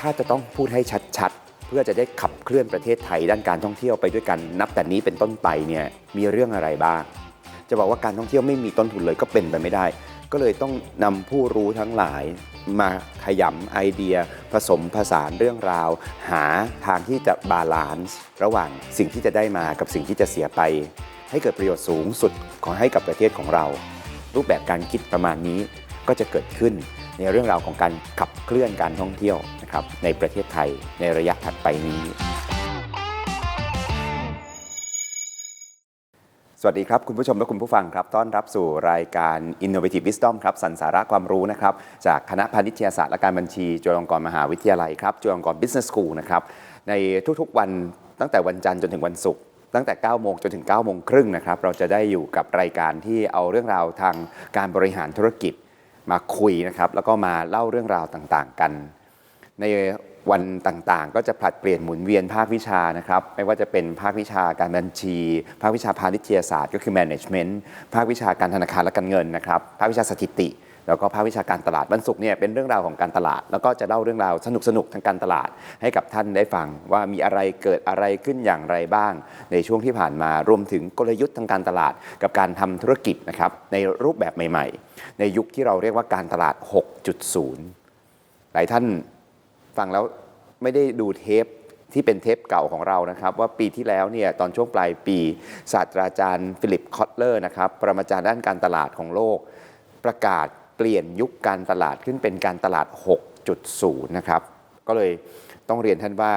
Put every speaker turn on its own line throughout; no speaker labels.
ถ้าจะต้องพูดให้ชัดๆ เพื่อจะได้ขับเคลื่อนประเทศไทยด้านการท่องเที่ยวไปด้วยกันนับแต่นี้เป็นต้นไปเนี่ยมีเรื่องอะไรบ้าง จะบอกว่าการท่องเที่ยวไม่มีต้นทุนเลยก็เป็นไปไม่ได้ ก็เลยต้องนำผู้รู้ทั้งหลายมาขยำไอเดีย ผสมผสานเรื่องราว หาทางที่จะบาลานซ์ระหว่างสิ่งที่จะได้มากับสิ่งที่จะเสียไป ให้เกิดประโยชน์สูงสุดของให้กับประเทศของเรา รูปแบบการคิดประมาณนี้ก็จะเกิดขึ้น ในเรื่องราวของการขับเคลื่อนการท่องเที่ยวนะครับในประเทศไทยในระยะถัดไปนี้ สวัสดีครับ คุณผู้ชมและคุณผู้ฟังครับ ต้อนรับสู่รายการ Innovative Wisdom ครับสันสาระความรู้นะครับ จากคณะพาณิชยศาสตร์และการบัญชี จุฬาลงกรณ์มหาวิทยาลัยครับ จุฬาลงกรณ์ Business School นะครับ ในทุกๆวันตั้งแต่วันจันทร์จนถึงวันศุกร์ตั้งแต่ 9 โมงจนถึง 9 โมงครึ่งนะครับ เราจะได้อยู่กับรายการที่เอาเรื่องราวทางการบริหารธุรกิจ มาคุยนะครับแล้วก็มาเล่าเรื่องราวต่างๆกัน ในวันต่างๆ ก็จะผลัดเปลี่ยนหมุนเวียนภาควิชานะครับ ไม่ว่าจะเป็นภาควิชาการบัญชี ภาควิชาพาณิชยศาสตร์ก็คือ management ภาควิชาการธนาคารและการเงินนะครับ ภาควิชาสถิติ แล้วก็ภาควิชาการตลาดวันศุกร์เนี่ยเป็นเรื่องราวของการตลาด แล้วก็จะเล่าเรื่องราวสนุกๆทางการตลาดให้กับท่านได้ฟังว่ามีอะไรเกิดอะไรขึ้นอย่างไรบ้าง ในช่วงที่ผ่านมารวมถึงกลยุทธ์ทางการตลาด กับการทำธุรกิจนะครับในรูปแบบใหม่ ๆ ในยุคที่เราเรียกว่าการตลาด 6.0 หลายท่านฟังแล้วไม่ได้ดูเทปที่เป็นเทปเก่าของเรานะครับ ว่าปีที่แล้วเนี่ยตอนช่วงปลายปีศาสตราจารย์ฟิลิปคอตเลอร์นะครับปรมาจารย์ด้านการตลาดของโลก ประกาศ เปลี่ยนยุคการตลาดขึ้นเป็นการตลาด 6.0 นะครับ ก็เลยต้องเรียนท่านว่า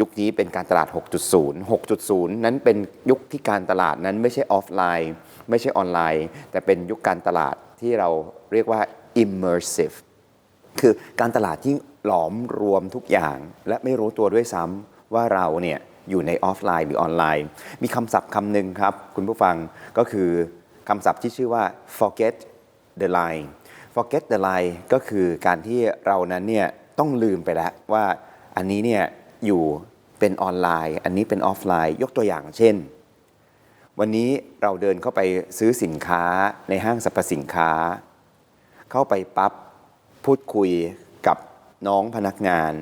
ยุคนี้เป็นการตลาด 6.0 6.0 นั้นเป็นยุคที่การตลาดนั้นไม่ใช่ออฟไลน์ ไม่ใช่ออนไลน์ แต่เป็นยุคการตลาดที่เราเรียกว่า immersive คือการตลาดที่หลอมรวมทุกอย่าง และไม่รู้ตัวด้วยซ้ำว่าเราเนี่ยอยู่ในออฟไลน์หรือออนไลน์ มีคำศัพท์คำหนึ่งครับ คุณผู้ฟังก็คือคำศัพท์ที่ชื่อว่า forget the line forget the line ก็คือการที่เรานั้นเนี่ยต้องลืมไปแล้วว่าอันนี้เนี่ยอยู่เป็นออนไลน์ อันนี้เป็นออฟไลน์ ยกตัวอย่างเช่น วันนี้เราเดินเข้าไปซื้อสินค้าในห้างสรรพสินค้า เข้าไปปั๊บพูดคุยกับน้องพนักงาน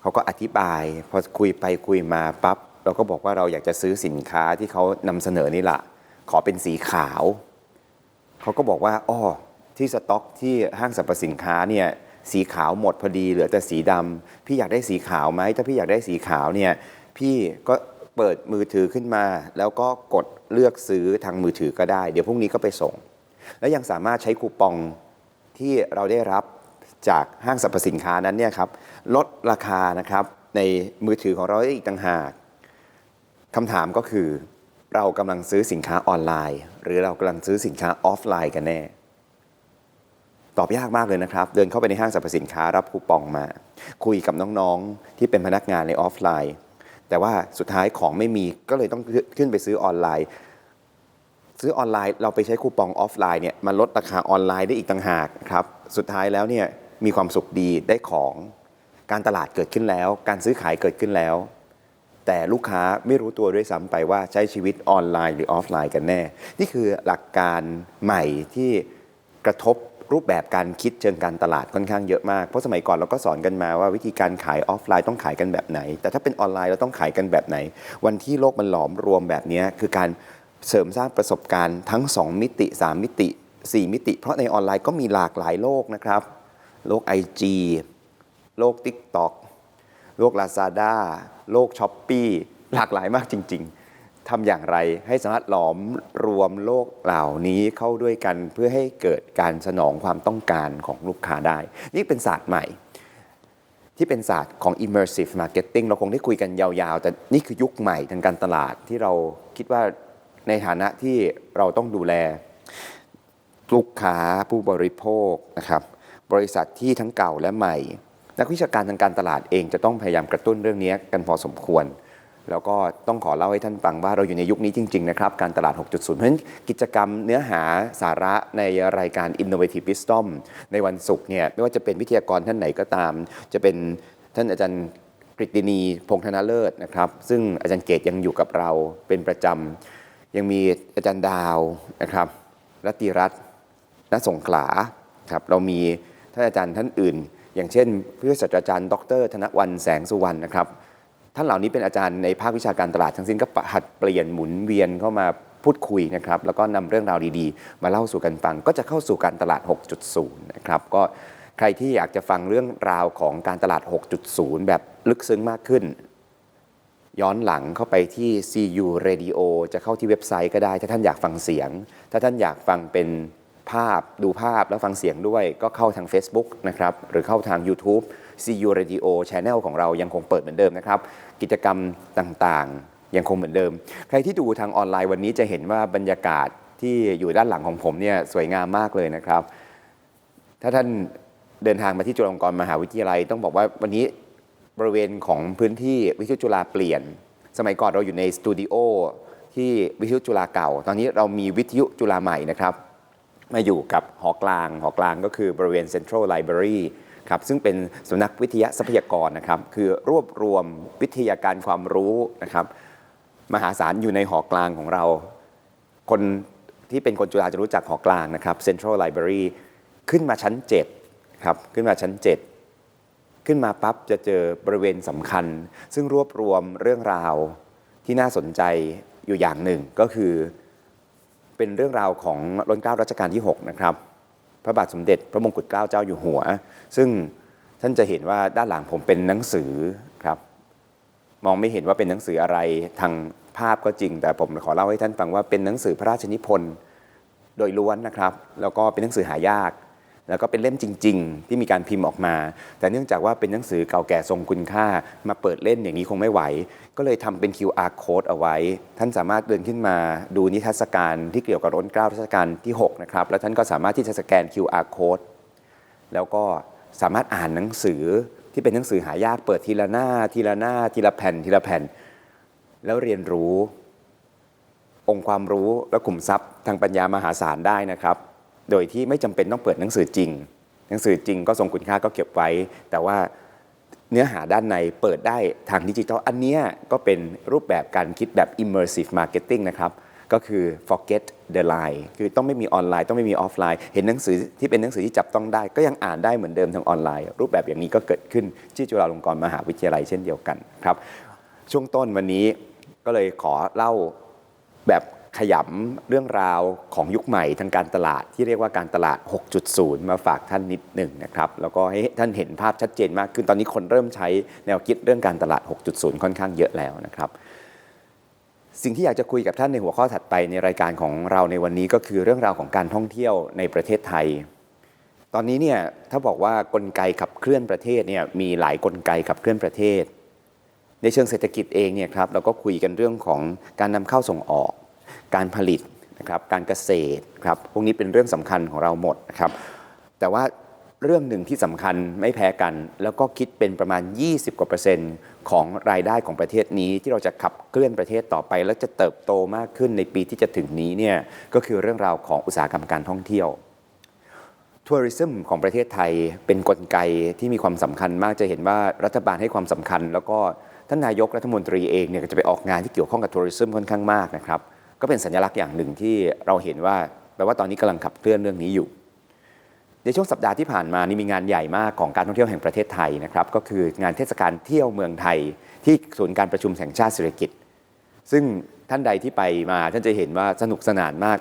เขาก็อธิบาย พอคุยไปคุยมาปั๊บเราก็บอกว่าเราอยากจะซื้อสินค้าที่เขานำเสนอนี่แหละขอเป็นสีขาว เขาก็บอกว่าอ้อ ที่สต็อกที่ห้างสรรพสินค้าเนี่ยสีขาวหมดพอดีเหลือแต่สีดำพี่อยากได้สีขาวไหมถ้าพี่อยากได้สีขาวเนี่ยพี่ก็เปิดมือถือขึ้นมา แล้วก็กดเลือกซื้อทางมือถือก็ได้ เดี๋ยวพรุ่งนี้ก็ไปส่ง และยังสามารถใช้คูปองที่เราได้รับจากห้างสรรพสินค้านั้นเนี่ยครับลดราคานะครับในมือถือของเราได้อีกต่างหากคำถามก็คือ เรากำลังซื้อสินค้าออนไลน์ หรือเรากำลังซื้อสินค้าออฟไลน์กันแน่ ตอบยากมากเลยนะครับ เดินเข้าไปในห้างสรรพสินค้ารับคูปองมา คุยกับน้องๆ ที่เป็นพนักงานในออฟไลน์ แต่ว่าสุดท้ายของไม่มีก็เลยต้องขึ้นไปซื้อออนไลน์ ซื้อออนไลน์เราไปใช้คูปองออฟไลน์เนี่ยมันลดราคาออนไลน์ได้อีกต่างหากครับสุดท้ายแล้วเนี่ยมีความสุขดีได้ของการตลาดเกิดขึ้นแล้ว การซื้อขายเกิดขึ้นแล้ว แต่ลูกค้าไม่รู้ตัวด้วยซ้ำไปว่าใช้ชีวิตออนไลน์หรือออฟไลน์กันแน่ นี่คือหลักการใหม่ที่กระทบ รูปแบบการคิดเชิงการตลาดค่อนข้างเยอะมาก เพราะสมัยก่อนเราก็สอนกันมาว่าวิธีการขายออฟไลน์ต้องขายกันแบบไหน แต่ถ้าเป็นออนไลน์เราต้องขายกันแบบไหน วันที่โลกมันหลอมรวมแบบนี้คือการเสริมสร้างประสบการณ์ทั้ง 2 มิติ 3 มิติ 4 มิติ เพราะในออนไลน์ก็มีหลากหลายโลกนะครับ โลก IG โลก TikTok โลก Lazada โลก s h อ p e e หลากหลายมากจริง ๆ ทำอย่างไรให้สามารถหลอมรวมโลกเหล่านี้เข้าด้วยกันเพื่อให้เกิดการสนองความต้องการของลูกค้าได้ นี่เป็นศาสตร์ใหม่ ที่เป็นศาสตร์ของ immersive marketing เราคงได้คุยกันยาวๆ แต่นี่คือยุคใหม่ทางการตลาดที่เราคิดว่าในฐานะที่เราต้องดูแล ลูกค้าผู้บริโภคนะครับบริษัทที่ทั้งเก่าและใหม่ นักวิชาการทางการตลาดเองจะต้องพยายามกระตุ้นเรื่องนี้กันพอสมควร แล้วก็ต้องขอเล่าให้ท่านฟังว่าเราอยู่ในยุคนี้จริง ๆ นะครับ การตลาด 6.0 เพราะฉะนั้นกิจกรรมเนื้อหาสาระในรายการ Innovative Wisdom ในวันศุกร์เนี่ยไม่ว่าจะเป็นวิทยากรท่านไหนก็ตาม จะเป็นท่านอาจารย์กฤตินีพงษ์ธนเลิศนะครับ ซึ่งอาจารย์เกตยังอยู่กับเราเป็นประจำยังมีอาจารย์ดาวนะครับรัตติรัตน์ณสงขลาครับเรามีท่านอาจารย์ท่านอื่น อย่างเช่นผู้ศาสตราจารย์ ดร ธนวันแสงสุวรรณนะครับ ท่านเหล่านี้เป็นอาจารย์ในภาควิชาการตลาดทั้งสิ้นก็หัดเปลี่ยนหมุนเวียนเข้ามาพูดคุยนะครับแล้วก็นำเรื่องราวดีๆ มาเล่าสู่กันฟัง ก็จะเข้าสู่การตลาด 6.0 นะครับก็ใครที่อยากจะฟังเรื่องราวของการตลาด 6.0 แบบลึกซึ้งมากขึ้น ย้อนหลังเข้าไปที่ CU Radio จะเข้าที่เว็บไซต์ก็ได้ ถ้าท่านอยากฟังเสียง ถ้าท่านอยากฟังเป็นภาพดูภาพแล้วฟังเสียงด้วย ก็เข้าทาง Facebook นะครับหรือเข้าทาง YouTube CU Radio Channel ของเรายังคงเปิดเหมือนเดิมนะครับ กิจกรรมต่างๆ ยังคงเหมือนเดิม ใครที่ดูทางออนไลน์วันนี้จะเห็นว่าบรรยากาศที่อยู่ด้านหลังของผมเนี่ยสวยงามมากเลยนะครับ ถ้าท่านเดินทางมาที่จุฬาลงกรณ์มหาวิทยาลัย ต้องบอกว่าวันนี้บริเวณของพื้นที่วิทยุจุฬาเปลี่ยน สมัยก่อนเราอยู่ในสตูดิโอที่วิทยุจุฬาเก่า ตอนนี้เรามีวิทยุจุฬาใหม่นะครับ มาอยู่กับหอกลาง หอกลางก็คือบริเวณ Central Library ครับซึ่งเป็นสำนักวิทยาทรัพยากรนะครับคือรวบรวมวิทยาการความรู้นะครับมหาศาลอยู่ในหอกลางของเรา คนที่เป็นคนจุฬาจะรู้จักหอกลางนะครับ Central Library ขึ้นมาชั้น7ครับขึ้นมาชั้น 7 ขึ้นมาปั๊บจะเจอบริเวณสำคัญ ซึ่งรวบรวมเรื่องราวที่น่าสนใจอยู่อย่างหนึ่งก็คือเป็นเรื่องราวของรัชกาลรัชกาลที่ 6 นะครับ ระบาทสมเด็จพระมงกุฎเกล้าเจ้าอยู่หัว ซึ่งท่านจะเห็นว่าด้านหลังผมเป็นหนังสือครับมองไม่เห็นว่าเป็นหนังสืออะไรทางภาพก็จริง แต่ผมขอเล่าให้ท่านฟังว่าเป็นหนังสือพระราชนิพนธ์โดยล้วนนะครับ แล้วก็เป็นหนังสือหายาก แล้วก็เป็นเล่มจริง ๆ ที่มีการพิมพ์ออกมา แต่เนื่องจากว่าเป็นหนังสือเก่าแก่ทรงคุณค่า มาเปิดเล่นอย่างนี้คงไม่ไหว ก็เลยทำเป็น QR code เอาไว้ ท่านสามารถเดินขึ้นมาดูนิทรรศการที่เกี่ยวกับร้นเกล้ารัชกาลที่6นะครับแล้วท่านก็สามารถที่จะสแกน QR code แล้วก็สามารถอ่านหนังสือที่เป็นหนังสือหายากเปิดทีละหน้า ทีละหน้า ทีละแผ่น ทีละแผ่น แล้วเรียนรู้องค์ความรู้และขุมทรัพย์ทางปัญญามหาศาลได้นะครับ โดยที่ไม่จำเป็นต้องเปิดหนังสือจริง หนังสือจริงก็ทรงคุณค่าก็เก็บไว้ แต่ว่าเนื้อหาด้านในเปิดได้ทางดิจิทัล อันนี้ก็เป็นรูปแบบการคิดแบบ immersive marketing นะครับ ก็คือ forget the line คือต้องไม่มีออนไลน์ ต้องไม่มีออฟไลน์ เห็นหนังสือที่เป็นหนังสือที่จับต้องได้ ก็ยังอ่านได้เหมือนเดิมทางออนไลน์ รูปแบบอย่างนี้ก็เกิดขึ้นที่จุฬาลงกรณ์มหาวิทยาลัยเช่นเดียวกันครับ ช่วงต้นวันนี้ก็เลยขอเล่าแบบ ขยำเรื่องราวของยุคใหม่ทางการตลาดที่เรียกว่าการตลาด 6.0 มาฝากท่านนิดหนึ่งนะครับแล้วก็ให้ท่านเห็นภาพชัดเจนมากขึ้นตอนนี้คนเริ่มใช้แนวคิดเรื่องการตลาด 6.0 ค่อนข้างเยอะแล้วนะครับสิ่งที่อยากจะคุยกับท่านในหัวข้อถัดไปในรายการของเราในวันนี้ก็คือเรื่องราวของการท่องเที่ยวในประเทศไทย ตอนนี้เนี่ยถ้าบอกว่ากลไกขับเคลื่อนประเทศเนี่ยมีหลายกลไกขับเคลื่อนประเทศ ในเชิงเศรษฐกิจเองเนี่ยครับเราก็คุยกันเรื่องของการนำเข้าส่งออก การผลิตนะครับการเกษตรครับพวกนี้เป็นเรื่องสำคัญของเราหมดนะครับแต่ว่าเรื่องหนึ่งที่สำคัญไม่แพ้กัน แล้วก็คิดเป็นประมาณ 20 กว่าเปอร์เซ็นต์ของรายได้ของประเทศนี้ ที่เราจะขับเคลื่อนประเทศต่อไป และจะเติบโตมากขึ้นในปีที่จะถึงนี้เนี่ยก็คือเรื่องราวของอุตสาหกรรมการท่องเที่ยวทัวริซึมของประเทศไทยเป็นนกลไกที่มีความสำคัญมากจะเห็นว่ารัฐบาลให้ความสำคัญ แล้วก็ท่านนายกรัฐมนตรีเองเนี่ยจะไปออกงานที่เกี่ยวข้องกับทัวริซึมค่อนข้างมากนะครับ ก็เป็นสัญลักษณ์อย่างหนึ่งที่เราเห็นว่าแปลว่าตอนนี้กำลังขับเคลื่อนเรื่องนี้อยู่ ในช่วงสัปดาห์ที่ผ่านมานี่มีงานใหญ่มากของการท่องเที่ยวแห่งประเทศไทยนะครับ ก็คืองานเทศกาลเที่ยวเมืองไทย ที่ศูนย์การประชุมแห่งชาติเศรษฐกิจ ซึ่งท่านใดที่ไปมาท่านจะเห็นว่าสนุกสนานมาก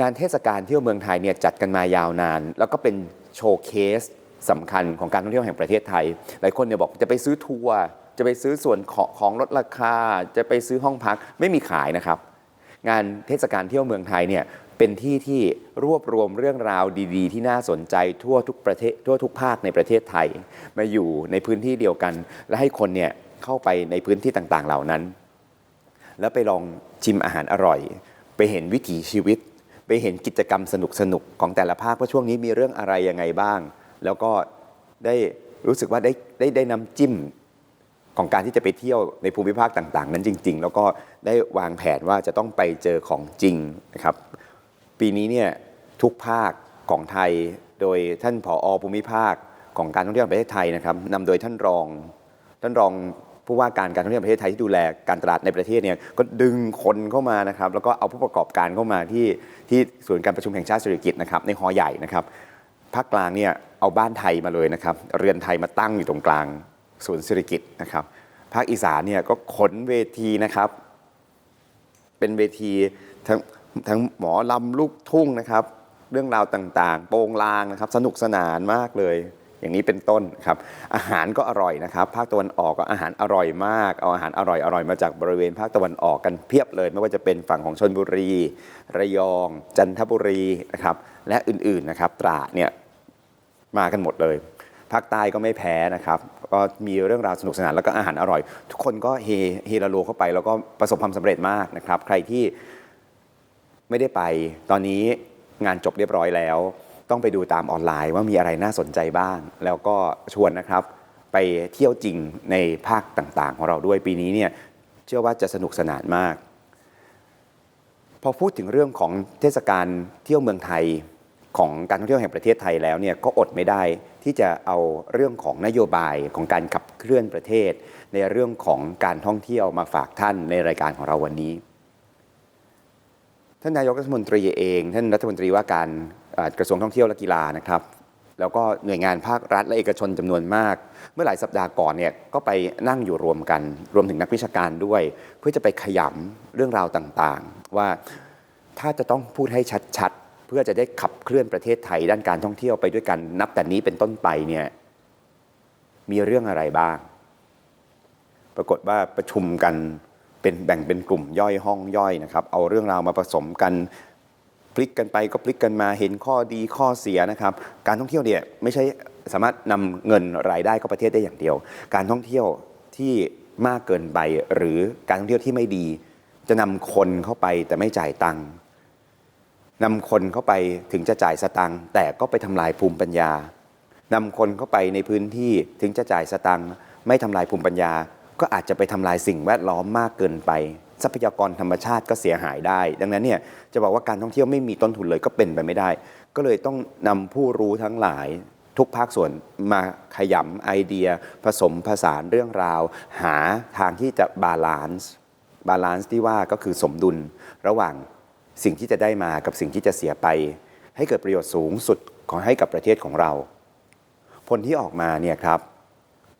งานเทศกาลเที่ยวเมืองไทยเนี่ยจัดกันมายาวนาน แล้วก็เป็นโชว์เคสสำคัญของการท่องเที่ยวแห่งประเทศไทย หลายคนเนี่ยบอกจะไปซื้อทัวร์จะไปซื้อส่วนของลดราคา จะไปซื้อห้องพักไม่มีขายนะครับ งานเทศกาลเที่ยวเมืองไทยเนี่ยเป็นที่ที่รวบรวมเรื่องราวดีๆ ที่น่าสนใจทั่วทุกประเทศทั่วทุกภาคในประเทศไทย มาอยู่ในพื้นที่เดียวกัน และให้คนเนี่ยเข้าไปในพื้นที่ต่างๆ เหล่านั้น แล้วไปลองชิมอาหารอร่อย ไปเห็นวิถีชีวิต ไปเห็นกิจกรรมสนุกๆของแต่ละภาคว่าช่วงนี้มีเรื่องอะไรยังไงบ้าง แล้วก็ได้รู้สึกว่าได้ได้ได้น้ำจิ้ม ของการที่จะไปเที่ยวในภูมิภาคต่าง ๆ นั้นจริง ๆ แล้วก็ได้วางแผนว่าจะต้องไปเจอของจริงนะครับ ปีนี้เนี่ยทุกภาคของไทย โดยท่านผอภูมิภาคของการท่องเที่ยวประเทศไทยนะครับนำโดยท่านรอง ท่านรองผู้ว่าการการท่องเที่ยวประเทศไทยที่ดูแลการตลาดในประเทศเนี่ยก็ดึงคนเข้ามานะครับแล้วก็เอาผู้ประกอบการเข้ามาที่ที่ศูนย์การประชุมแห่งชาติเศรษฐกิจนะครับในฮอใหญ่นะครับภาคกลางเนี่ยเอาบ้านไทยมาเลยนะครับเรือนไทยมาตั้งอยู่ตรงกลาง ศูนย์เศรษฐกิจนะครับ ภาคอีสานเนี่ยก็ขนเวทีนะครับ เป็นเวทีทั้งทั้งหมอลำลูกทุ่งนะครับ เรื่องราวต่างๆ โปงลางนะครับ สนุกสนานมากเลย อย่างนี้เป็นต้นครับ อาหารก็อร่อยนะครับ ภาคตะวันออกก็อาหารอร่อยมาก เอาอาหารอร่อยอร่อยมาจากบริเวณภาคตะวันออกกันเพียบเลย ไม่ว่าจะเป็นฝั่งของชนบุรี ระยอง จันทบุรีนะครับ และอื่นๆนะครับ ตราเนี่ยมากันหมดเลย ภาคใต้ก็ไม่แพ้นะครับ ก็มีเรื่องราวสนุกสนานแล้วก็อาหารอร่อย ทุกคนก็เฮเฮลาโลเข้าไป แล้วก็ประสบความสำเร็จมากนะครับ ใครที่ไม่ได้ไป ตอนนี้งานจบเรียบร้อยแล้ว ต้องไปดูตามออนไลน์ว่ามีอะไรน่าสนใจบ้าง แล้วก็ชวนนะครับ ไปเที่ยวจริงในภาคต่างๆ ของเราด้วยปีนี้เนี่ยเชื่อว่าจะสนุกสนานมาก พอพูดถึงเรื่องของเทศกาลเที่ยวเมืองไทยของการท่องเที่ยวแห่งประเทศไทยแล้วเนี่ยก็อดไม่ได้ที่จะเอาเรื่องของนโยบายของการขับเคลื่อนประเทศ ในเรื่องของการท่องเที่ยวมาฝากท่านในรายการของเราวันนี้ ท่านนายกรัฐมนตรีเอง ท่านรัฐมนตรีว่าการกระทรวงท่องเที่ยวและกีฬานะครับ แล้วก็หน่วยงานภาครัฐและเอกชนจำนวนมาก เมื่อหลายสัปดาห์ก่อนเนี่ยก็ไปนั่งอยู่รวมกัน รวมถึงนักวิชาการด้วย เพื่อจะไปขยำเรื่องราวต่างๆ ว่าถ้าจะต้องพูดให้ชัดๆ เพื่อจะได้ขับเคลื่อนประเทศไทยด้านการท่องเที่ยวไปด้วยกันนับแต่นี้เป็นต้นไปเนี่ยมีเรื่องอะไรบ้าง ปรากฏว่าประชุมกันเป็นแบ่งเป็นกลุ่มย่อยห้องย่อยนะครับ เอาเรื่องราวมาผสมกันพลิกกันไปก็พลิกกันมาเห็นข้อดีข้อเสียนะครับ การท่องเที่ยวเนี่ยไม่ใช่สามารถนำเงินรายได้เข้าประเทศได้อย่างเดียว การท่องเที่ยวที่มากเกินไปหรือการท่องเที่ยวที่ไม่ดี จะนำคนเข้าไปแต่ไม่จ่ายตังค์ นำคนเข้าไปถึงจะจ่ายสตังค์แต่ก็ไปทำลายภูมิปัญญานำคนเข้าไปในพื้นที่ถึงจะจ่ายสตังค์ไม่ทำลายภูมิปัญญา ก็อาจจะไปทำลายสิ่งแวดล้อมมากเกินไป ทรัพยากรธรรมชาติก็เสียหายได้ ดังนั้นเนี่ยจะบอกว่าการท่องเที่ยวไม่มีต้นทุนเลยก็เป็นไปไม่ได้ ก็เลยต้องนำผู้รู้ทั้งหลายทุกภาคส่วนมาขยำไอเดีย ผสมผสานเรื่องราว หาทางที่จะบาลานซ์บาลานซ์ที่ว่าก็คือสมดุลระหว่าง สิ่งที่จะได้มากับสิ่งที่จะเสียไป ให้เกิดประโยชน์สูงสุดของให้กับประเทศของเรา ผลที่ออกมาเนี่ยครับ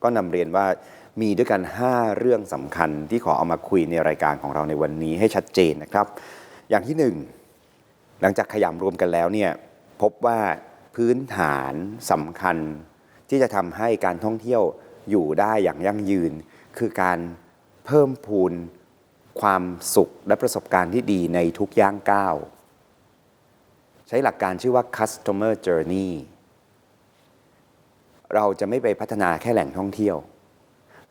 ก็นำเรียนว่ามีด้วยกัน 5 เรื่องสำคัญที่ขอเอามาคุยในรายการของเราในวันนี้ให้ชัดเจนนะครับ อย่างที่หนึ่งหลังจากขยำรวมกันแล้วเนี่ยพบว่าพื้นฐานสำคัญที่จะทำให้การท่องเที่ยวอยู่ได้อย่างยั่งยืน คือการเพิ่มพูน ความสุขและประสบการณ์ที่ดีในทุกย่างก้าว ใช้หลักการชื่อว่า customer journey เราจะไม่ไปพัฒนาแค่แหล่งท่องเที่ยว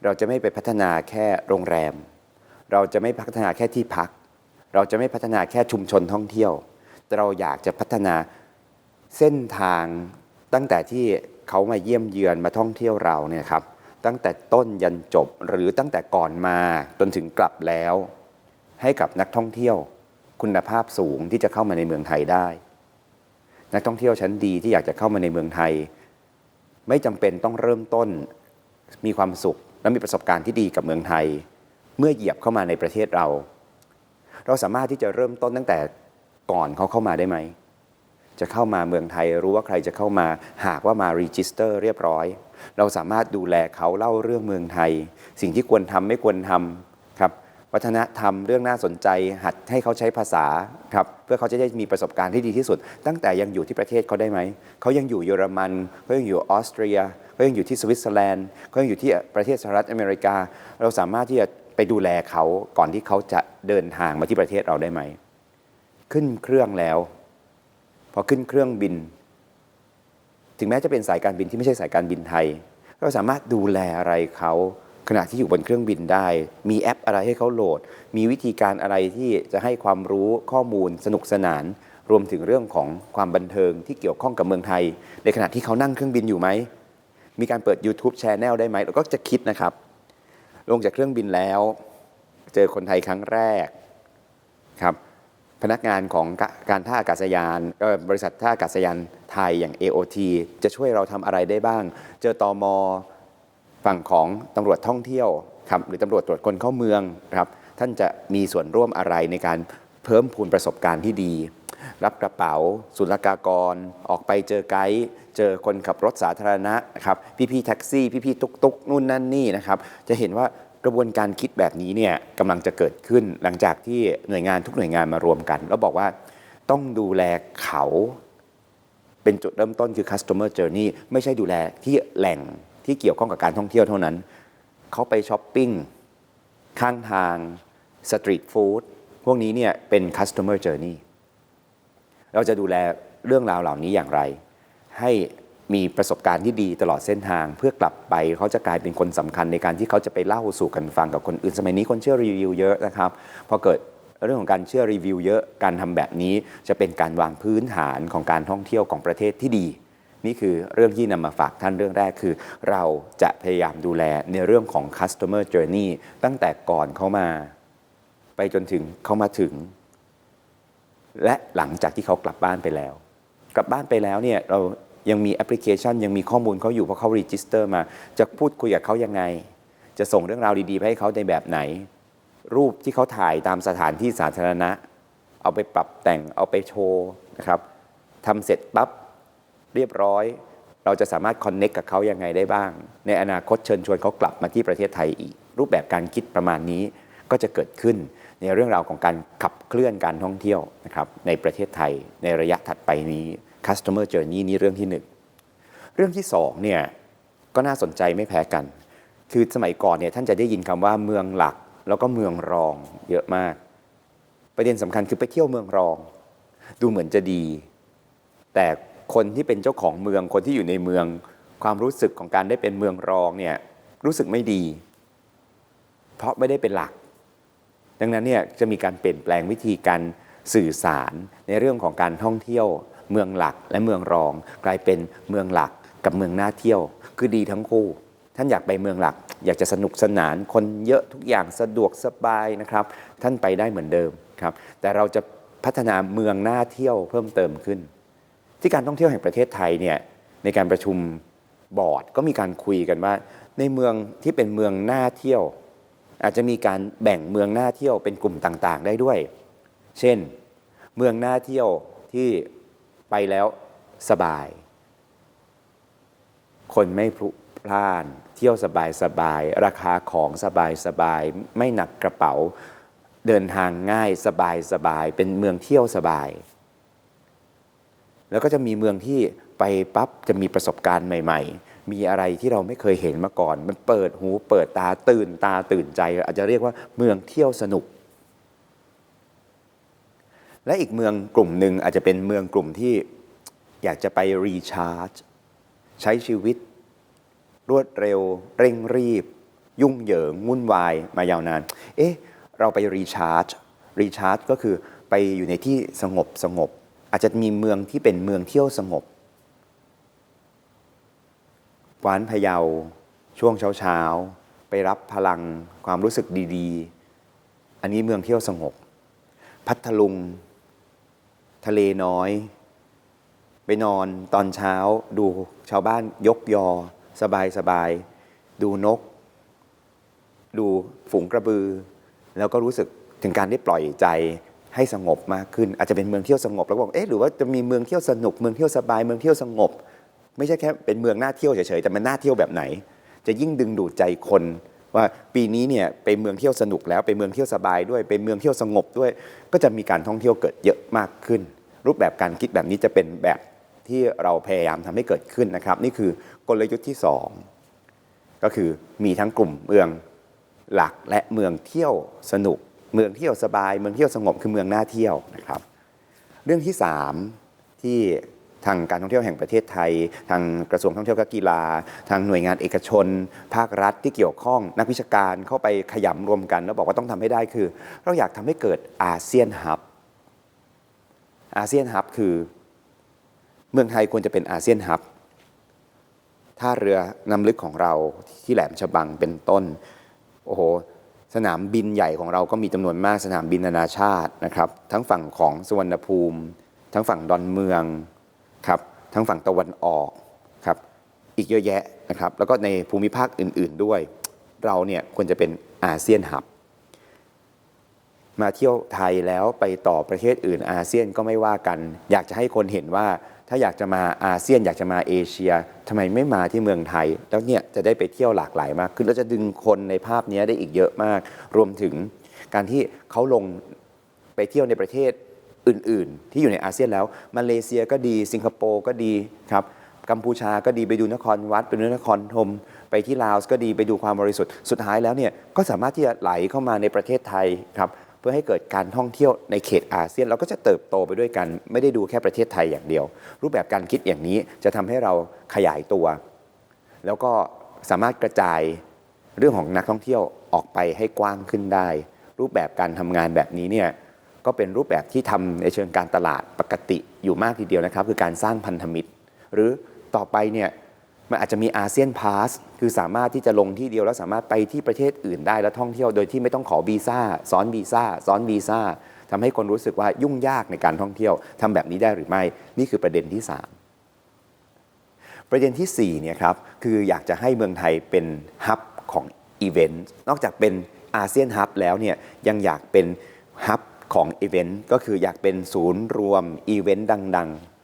เราจะไม่ไปพัฒนาแค่โรงแรม เราจะไม่พัฒนาแค่ที่พัก เราจะไม่พัฒนาแค่ชุมชนท่องเที่ยว แต่เราอยากจะพัฒนาเส้นทางตั้งแต่ที่เขามาเยี่ยมเยือนมาท่องเที่ยวเราเนี่ยครับตั้งแต่ต้นยันจบหรือตั้งแต่ก่อนมาจนถึงกลับแล้ว ให้กับนักท่องเที่ยวคุณภาพสูงที่จะเข้ามาในเมืองไทยได้ นักท่องเที่ยวชั้นดีที่อยากจะเข้ามาในเมืองไทย ไม่จำเป็นต้องเริ่มต้นมีความสุขและมีประสบการณ์ที่ดีกับเมืองไทย เมื่อเหยียบเข้ามาในประเทศเรา เราสามารถที่จะเริ่มต้นตั้งแต่ก่อนเขาเข้ามาได้ไหม จะเข้ามาเมืองไทยรู้ว่าใครจะเข้ามาหากว่ามารีจิสเตอร์เรียบร้อย เราสามารถดูแลเขาเล่าเรื่องเมืองไทย สิ่งที่ควรทำไม่ควรทำครับ วัฒนธรรมเรื่องน่าสนใจ หัดให้เขาใช้ภาษาครับเพื่อเขาจะได้มีประสบการณ์ที่ดีที่สุด ตั้งแต่ยังอยู่ที่ประเทศเขาได้ไหมเขายังอยู่เยอรมันเขายังอยู่ออสเตรียเขายังอยู่ที่สวิตเซอร์แลนด์เขายังอยู่ที่ประเทศสหรัฐอเมริกา เราสามารถที่จะไปดูแลเขาก่อนที่เขาจะเดินทางมาที่ประเทศเราได้ไหมขึ้นเครื่องแล้วพอขึ้นเครื่องบิน ถึงแม้จะเป็นสายการบินที่ไม่ใช่สายการบินไทย เราสามารถดูแลอะไรเขา ขณะที่อยู่บนเครื่องบินได้ มีแอปอะไรให้เขาโหลด มีวิธีการอะไรที่จะให้ความรู้ข้อมูลสนุกสนาน รวมถึงเรื่องของความบันเทิงที่เกี่ยวข้องกับเมืองไทย ในขณะที่เขานั่งเครื่องบินอยู่ไหม มีการเปิด YouTube c h a n e l ได้ไหมเราก็จะคิดนะครับ ลงจากเครื่องบินแล้ว เจอคนไทยครั้งแรกครับพนักงานของการท่าอากาศยานบริษัทท่าอากาศยานไทยอย่าง AOT จะช่วยเราทำอะไรได้บ้าง เจอตอม ฝั่งของตำรวจท่องเที่ยวครับหรือตำรวจตรวจคนเข้าเมืองครับท่านจะมีส่วนร่วมอะไรในการเพิ่มพูนประสบการณ์ที่ดี รับกระเป๋า ศุลกากร ออกไปเจอไกด์เจอคนขับรถสาธารณะครับพี่ๆแท็กซี่ พี่ๆตุกๆนู่นนั่นนี่นะครับจะเห็นว่ากระบวนการคิดแบบนี้เนี่ยกำลังจะเกิดขึ้นหลังจากที่หน่วยงานทุกหน่วยงานมารวมกัน แล้วบอกว่าต้องดูแลเขาเป็นจุดเริ่มต้นคือ customer journey ไม่ใช่ดูแลที่แหล่ง ที่เกี่ยวข้องกับการท่องเที่ยวเท่านั้น เขาไปช้อปปิ้งข้างทางสตรีทฟู้ดพวกนี้เนี่ยเป็น customer journey เราจะดูแลเรื่องราวเหล่านี้อย่างไร ให้มีประสบการณ์ที่ดีตลอดเส้นทาง เพื่อกลับไปเขาจะกลายเป็นคนสำคัญในการที่เขาจะไปเล่าสู่กันฟังกับคนอื่นสมัยนี้คนเชื่อรีวิวเยอะนะครับพอเกิดเรื่องของการเชื่อรีวิวเยอะการทำแบบนี้จะเป็นการวางพื้นฐานของการท่องเที่ยวของประเทศที่ดี นี่คือเรื่องที่นำมาฝากท่านเรื่องแรกคือ เราจะพยายามดูแลในเรื่องของ customer journey ตั้งแต่ก่อนเขามา ไปจนถึงเขามาถึง และหลังจากที่เขากลับบ้านไปแล้ว กลับบ้านไปแล้วเนี่ยเรายังมีแอปพลิเคชัน ยังมีข้อมูลเขาอยู่เพราะเขารีจิสเตอร์มา จะพูดคุยกับเขายังไง จะส่งเรื่องราวดีๆไปให้เขาในแบบไหน รูปที่เขาถ่ายตามสถานที่สาธารณะ เอาไปปรับแต่งเอาไปโชว์นะครับทำเสร็จปั๊บ เรียบร้อย เราจะสามารถคอนเน็กกับเขายังไงได้บ้าง ในอนาคตเชิญชวนเขากลับมาที่ประเทศไทยอีก รูปแบบการคิดประมาณนี้ก็จะเกิดขึ้นในเรื่องราวของการขับเคลื่อนการท่องเที่ยวนะครับในประเทศไทยในระยะถัดไปนี้ customer journey นี่เรื่องที่หนึ่งเรื่องที่สองเนี่ยก็น่าสนใจไม่แพ้กัน คือสมัยก่อนเนี่ยท่านจะได้ยินคำว่าเมืองหลักแล้วก็เมืองรองเยอะมาก ประเด็นสำคัญคือไปเที่ยวเมืองรอง ดูเหมือนจะดี แต่ คนที่เป็นเจ้าของเมือง คนที่อยู่ในเมือง ความรู้สึกของการได้เป็นเมืองรองเนี่ยรู้สึกไม่ดี เพราะไม่ได้เป็นหลัก ดังนั้นเนี่ยจะมีการเปลี่ยนแปลงวิธีการสื่อสารในเรื่องของการท่องเที่ยว เมืองหลักและเมืองรอง กลายเป็นเมืองหลักกับเมืองน่าเที่ยว คือดีทั้งคู่ ท่านอยากไปเมืองหลัก อยากจะสนุกสนานคนเยอะทุกอย่างสะดวกสบายนะครับ ท่านไปได้เหมือนเดิมครับ แต่เราจะพัฒนาเมืองน่าเที่ยวเพิ่มเติมขึ้น ที่การท่องเที่ยวแห่งประเทศไทยเนี่ยในการประชุมบอร์ดก็มีการคุยกันว่า ในเมืองที่เป็นเมืองน่าเที่ยว อาจจะมีการแบ่งเมืองน่าเที่ยวเป็นกลุ่มต่างๆ ได้ด้วย เช่น เมืองน่าเที่ยวที่ไปแล้วสบาย คนไม่พลุพล่าน เที่ยวสบายสบายๆราคาของสบายสบายๆไม่หนักกระเป๋า เดินทางง่ายสบายสบายๆเป็นเมืองเที่ยวสบาย แล้วก็จะมีเมืองที่ไปปั๊บจะมีประสบการณ์ใหม่ ๆ มีอะไรที่เราไม่เคยเห็นมาก่อน มันเปิดหูเปิดตาตื่นตาตื่นใจ อาจจะเรียกว่าเมืองเที่ยวสนุก และอีกเมืองกลุ่มหนึ่งอาจจะเป็นเมืองกลุ่มที่อยากจะไปรีชาร์จ ใช้ชีวิต รวดเร็ว เร่งรีบ ยุ่งเหยิงวุ่นวายมายาวนาน เอ๊ะ เราไปรีชาร์จ รีชาร์จก็คือไปอยู่ในที่สงบสงบ อาจจะมีเมืองที่เป็นเมืองเที่ยวสงบกวานพะเยาช่วงเช้าเช้าๆ ไปรับพลังความรู้สึกดีๆ อันนี้เมืองเที่ยวสงบ พัทลุง ทะเลน้อย ไปนอนตอนเช้าดูชาวบ้านยกยอ สบายสบายๆดูนก ดูฝูงกระบือ แล้วก็รู้สึกถึงการได้ปล่อยใจ ให้สงบมากขึ้น อาจจะเป็นเมืองเที่ยวสงบแล้วก็บอกเอ๊ะหรือว่าจะมีเมืองเที่ยวสนุกเมืองเที่ยวสบายเมืองเที่ยวสงบ ไม่ใช่แค่เป็นเมืองน่าเที่ยวเฉยๆแต่มันน่าเที่ยวแบบไหน จะยิ่งดึงดูดใจคนว่าปีนี้เนี่ยไปเมืองเที่ยวสนุกแล้วไปเมืองเที่ยวสบายด้วยไปเมืองเที่ยวสงบด้วย ก็จะมีการท่องเที่ยวเกิดเยอะมากขึ้น รูปแบบการคิดแบบนี้จะเป็นแบบที่เราพยายามทำให้เกิดขึ้นนะครับ นี่คือกลยุทธ์ที่สองก็คือมีทั้งกลุ่มเมืองหลักและเมืองเที่ยวสนุก เมืองเที่ยวสบาย เมืองเที่ยวสงบคือเมืองน่าเที่ยวนะครับ เรื่องที่ 3 ที่ทางการท่องเที่ยวแห่งประเทศไทย ทางกระทรวงท่องเที่ยวและกีฬา ทางหน่วยงานเอกชน ภาครัฐที่เกี่ยวข้อง นักวิชาการเข้าไปขยำรวมกัน แล้วบอกว่าต้องทำให้ได้คือ เราอยากทำให้เกิดอาเซียนฮับอาเซียนฮับคือ เมืองไทยควรจะเป็นอาเซียนฮับท่าเรือนำลึกของเราที่แหลมฉบังเป็นต้น โอ้โห สนามบินใหญ่ของเราก็มีจำนวนมากสนามบินนานาชาตินะครับ ทั้งฝั่งของสุวรรณภูมิ ทั้งฝั่งดอนเมืองครับทั้งฝั่งตะวันออกครับอีกเยอะแยะนะครับ แล้วก็ในภูมิภาคอื่น ๆด้วย เราเนี่ยควรจะเป็นอาเซียนฮับ มาเที่ยวไทยแล้วไปต่อประเทศอื่นอาเซียนก็ไม่ว่ากัน อยากจะให้คนเห็นว่า ถ้าอยากจะมาอาเซียนอยากจะมาเอเชียทำไมไม่มาที่เมืองไทย แล้วเนี่ยจะได้ไปเที่ยวหลากหลายมากขึ้นแล้วจะดึงคนในภาพนี้ได้อีกเยอะมาก รวมถึงการที่เขาลงไปเที่ยวในประเทศอื่น ๆ ที่อยู่ในอาเซียนแล้วมาเลเซียก็ดีสิงคโปร์ก็ดีครับกัมพูชาก็ดีไปดูนครวัด ไปดูนครธมไปที่ลาวก็ดีไปดูความบริสุทธิ์สุดท้ายแล้วเนี่ยก็สามารถที่จะไหลเข้ามาในประเทศไทยครับ พื่อให้เกิดการท่องเที่ยวในเขตอาเซียน เราก็จะเติบโตไปด้วยกัน ไม่ได้ดูแค่ประเทศไทยอย่างเดียว รูปแบบการคิดอย่างนี้จะทำให้เราขยายตัว แล้วก็สามารถกระจายเรื่องของนักท่องเที่ยวออกไปให้กว้างขึ้นได้ รูปแบบการทำงานแบบนี้เนี่ยก็เป็นรูปแบบที่ทำในเชิงการตลาดปกติอยู่มากทีเดียวนะครับ คือการสร้างพันธมิตร หรือต่อไปเนี่ย มันอาจจะมีอาเซียนพาสคือสามารถที่จะลงที่เดียว แล้วสามารถไปที่ประเทศอื่นได้แล้วท่องเที่ยวโดยที่ไม่ต้องขอวีซ่าซ้อนวีซ่าซ้อนวีซ่าทำให้คนรู้สึกว่ายุ่งยากในการท่องเที่ยวทำแบบนี้ได้หรือไม่ นี่คือประเด็นที่ 3 ประเด็นที่4เนี่ยครับคืออยากจะให้เมืองไทยเป็นฮับของอีเวนต์นอกจากเป็นอาเซียนฮับแล้วเนี่ยยังอยากเป็นฮับของอีเวนต์ก็คืออยากเป็นศูนย์รวมอีเวนต์ดัง ๆ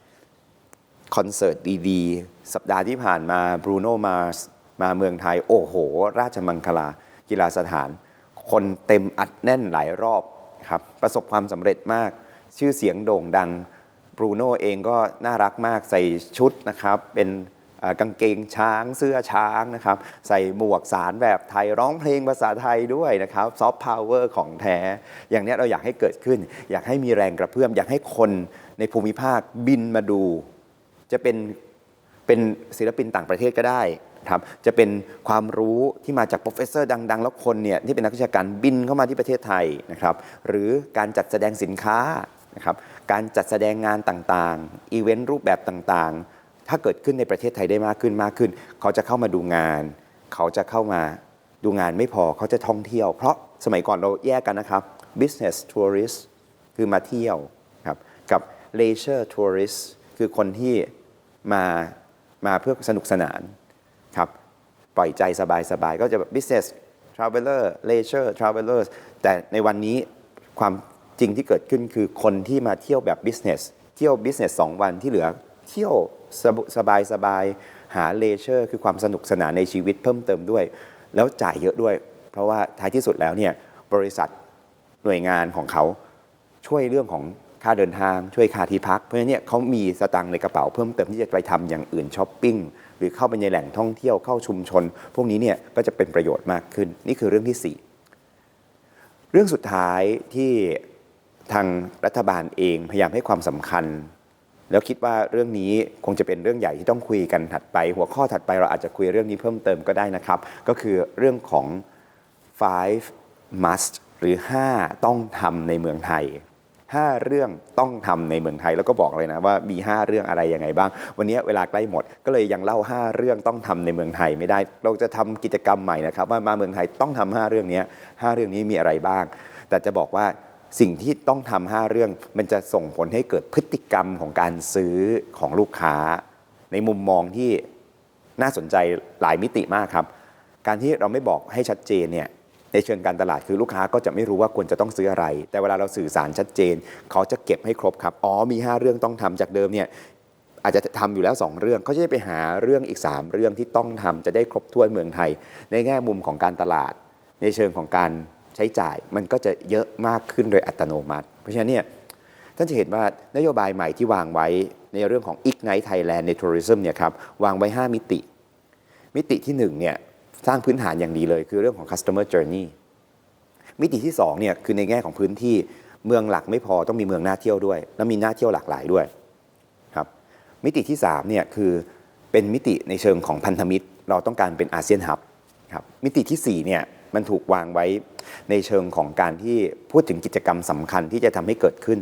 คอนเสิร์ตดีๆ สัปดาห์ที่ผ่านมาบรูโนมาสมาเมืองไทย โอ้โห ราชมังคลากีฬาสถาน คนเต็มอัดแน่นหลายรอบครับประสบความสำเร็จมาก ชื่อเสียงโด่งดังบรูโน่เองก็น่ารักมากใส่ชุดนะครับ เป็นกางเกงช้างเสื้อช้างนะครับ ใส่หมวกสารแบบไทยร้องเพลงภาษาไทยด้วยนะครับซอฟต์พาวเวอร์ของแท้ อย่างนี้เราอยากให้เกิดขึ้น อยากให้มีแรงกระเพื่อม อยากให้คนในภูมิภาคบินมาดู จะเป็นเป็นศิลปินต่างประเทศก็ได้ครับจะเป็นความรู้ที่มาจากโปรเฟสเซอร์ดัง ๆ แล้วคนเนี่ยที่เป็นนักวิชาการบินเข้ามาที่ประเทศไทยนะครับหรือการจัดแสดงสินค้านะครับการจัดแสดงงานต่างๆ อีเวนต์รูปแบบต่างๆ ถ้าเกิดขึ้นในประเทศไทยได้มากขึ้นมากขึ้น เขาจะเข้ามาดูงาน เขาจะเข้ามาดูงานไม่พอเขาจะท่องเที่ยว เพราะสมัยก่อนเราแยกกันนะครับ business tourist คือมาเที่ยวครับกับ leisure tourist คือคนที่ มามาเพื่อสนุกสนานครับปล่อยใจสบายๆ ก็จะแบบ business traveler leisure travelers แต่ในวันนี้ความจริงที่เกิดขึ้นคือคนที่มาเที่ยวแบบ business เที่ยว business 2 วันที่เหลือเที่ยวสบายสบายหา leisure คือความสนุกสนานในชีวิตเพิ่มเติมด้วย แล้วจ่ายเยอะด้วย เพราะว่าท้ายที่สุดแล้วเนี่ยบริษัทหน่วยงานของเขาช่วยเรื่องของ ค่าเดินทางช่วยค่าที่พัก เพราะฉะนั้นเนี่ยเขามีสตังค์ในกระเป๋าเพิ่มเติมที่จะไปทำอย่างอื่นช้อปปิ้งหรือเข้าไปในแหล่งท่องเที่ยวเข้าชุมชน พวกนี้เนี่ยก็จะเป็นประโยชน์มากขึ้น นี่คือเรื่องที่ 4 เรื่องสุดท้ายที่ทางรัฐบาลเองพยายามให้ความสำคัญ แล้วคิดว่าเรื่องนี้คงจะเป็นเรื่องใหญ่ที่ต้องคุยกันถัดไป หัวข้อถัดไปเราอาจจะคุยเรื่องนี้เพิ่มเติมก็ได้นะครับ ก็คือเรื่องของ five must หรือ 5 ต้องทำในเมืองไทย 5 เรื่องต้องทำในเมืองไทยแล้วก็บอกเลยนะว่ามี 5 เรื่องอะไรยังไงบ้าง วันนี้เวลาใกล้หมดก็เลยยังเล่า 5 เรื่องต้องทำในเมืองไทยไม่ได้ เราจะทำกิจกรรมใหม่นะครับว่ามาเมืองไทยต้องทำ5เรื่องนี้5เรื่องนี้มีอะไรบ้าง แต่จะบอกว่าสิ่งที่ต้องทำ5เรื่อง มันจะส่งผลให้เกิดพฤติกรรมของการซื้อของลูกค้า ในมุมมองที่น่าสนใจหลายมิติมากครับ การที่เราไม่บอกให้ชัดเจนเนี่ย ในเชิงการตลาดคือลูกค้าก็จะไม่รู้ว่าควรจะต้องซื้ออะไร แต่เวลาเราสื่อสารชัดเจน เขาจะเก็บให้ครบครับ อ๋อมี 5 เรื่องต้องทำจากเดิมเนี่ยอาจจะทำอยู่แล้ว 2 เรื่องเขาจะไปหาเรื่องอีก 3 เรื่องที่ต้องทำจะได้ครบถ้วนเมืองไทย ในแง่มุมของการตลาด ในเชิงของการใช้จ่ายมันก็จะเยอะมากขึ้นโดยอัตโนมัติ เพราะฉะนั้นเนี่ยท่านจะเห็นว่านโยบายใหม่ที่วางไว้ในเรื่องของ Ignite Thailand ใน Tourism เนี่ยครับวางไว้ 5 มิติ มิติที่1เนี่ย สร้างพื้นฐานอย่างดีเลย คือเรื่องของ customer journey มิติที่2เนี่ยคือในแง่ของพื้นที่เมืองหลักไม่พอต้องมีเมืองน่าเที่ยวด้วย แล้วมีน่าเที่ยวหลากหลายด้วยครับมิติที่3เนี่ยคือเป็นมิติในเชิงของพันธมิตร เราต้องการเป็นอาเซียนฮับครับมิติที่4เนี่ยมันถูกวางไว้ในเชิงของการที่พูดถึงกิจกรรมสำคัญที่จะทำให้เกิดขึ้น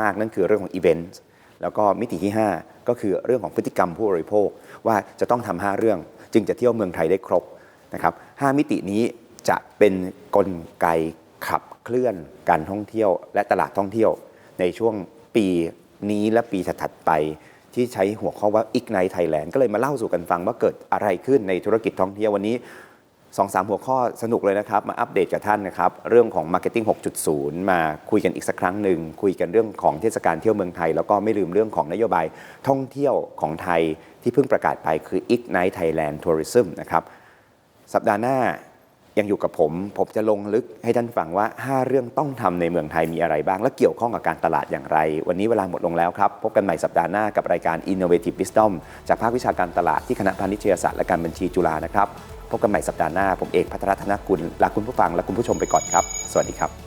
มาก ๆ นั่นคือเรื่องของอีเวนต์แล้วก็มิติที่ 5 ก็คือเรื่องของพฤติกรรมผู้บริโภค ว่าจะต้องทำห้าเรื่อง จึงจะเที่ยวเมืองไทยได้ครบ นะครับห้ามิตินี้จะเป็นกลไกขับเคลื่อนการท่องเที่ยว และตลาดท่องเที่ยว ในช่วงปีนี้และปีถัดไป ที่ใช้หัวข้อว่า Ignite Thailand ก็เลยมาเล่าสู่กันฟังว่าเกิดอะไรขึ้นในธุรกิจท่องเที่ยววันนี้สองสามหัวข้อสนุกเลยนะครับ มาอัปเดตกับท่านนะครับ เรื่องของ Marketing 6.0 มาคุยกันอีกสักครั้งหนึ่ง คุยกันเรื่องของเทศกาลเที่ยวเมืองไทย แล้วก็ไม่ลืมเรื่องของนโยบายท่องเที่ยวของไทยที่เพิ่งประกาศไปคือ Ignite Thailand Tourism นะครับ สัปดาห์หน้ายังอยู่กับผม ผมจะลงลึกให้ท่านฟังว่า 5 เรื่องต้องทำในเมืองไทยมีอะไรบ้าง และเกี่ยวข้องกับการตลาดอย่างไร วันนี้เวลาหมดลงแล้วครับ พบกันใหม่สัปดาห์หน้ากับรายการ Innovative Wisdom จากภาควิชาการตลาดที่คณะพาณิชยศาสตร์และการบัญชีจุฬานะครับ พบกันใหม่สัปดาห์หน้า ผมเอกพัทรธนกุลลาคุณผู้ฟังและคุณผู้ชมไปก่อนครับ สวัสดีครับ